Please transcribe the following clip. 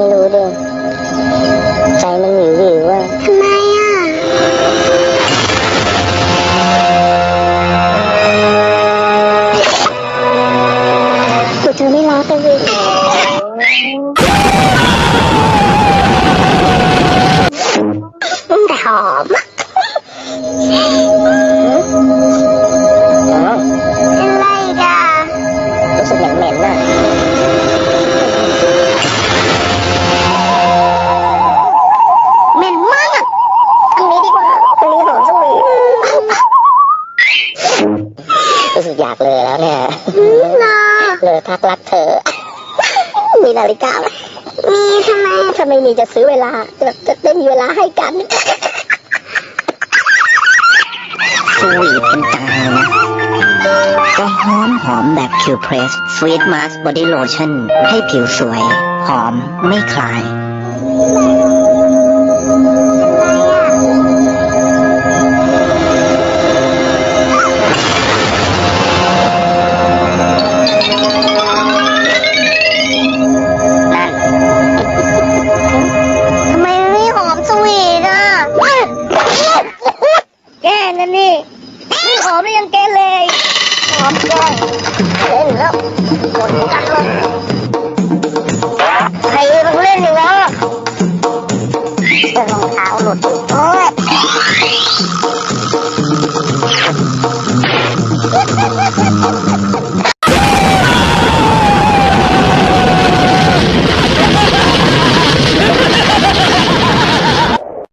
ไม่รู้เด้ใจมันหิวหวิวว่าทำไมอะกูเธอไม่รักเลยแต่หอมอะไรกันรู้สึกเหม็นๆน่ะ รู้สึกอยากเลยแล้วเนี่ยเหรอเลยทักรักเธอ มีนาฬิกาไหมมีทำไมถ้าไม่มีจะซื้อเวลาแบบจะได้มีเวลาให้กันสวีทเป็นจังเลยนะก็หอมหอมแบบคิวเพรสสวีทมาสบอดี้โลชั่นให้ผิวสวย หอมไม่คลาย แกนั่นนี่ไม่หอมไม่ยังแกเลยหอมแกเล่นแล้วหมดกันเลยใครต้องเล่นอยู่แล้วแต่รองเท้าหลุดโอ้ย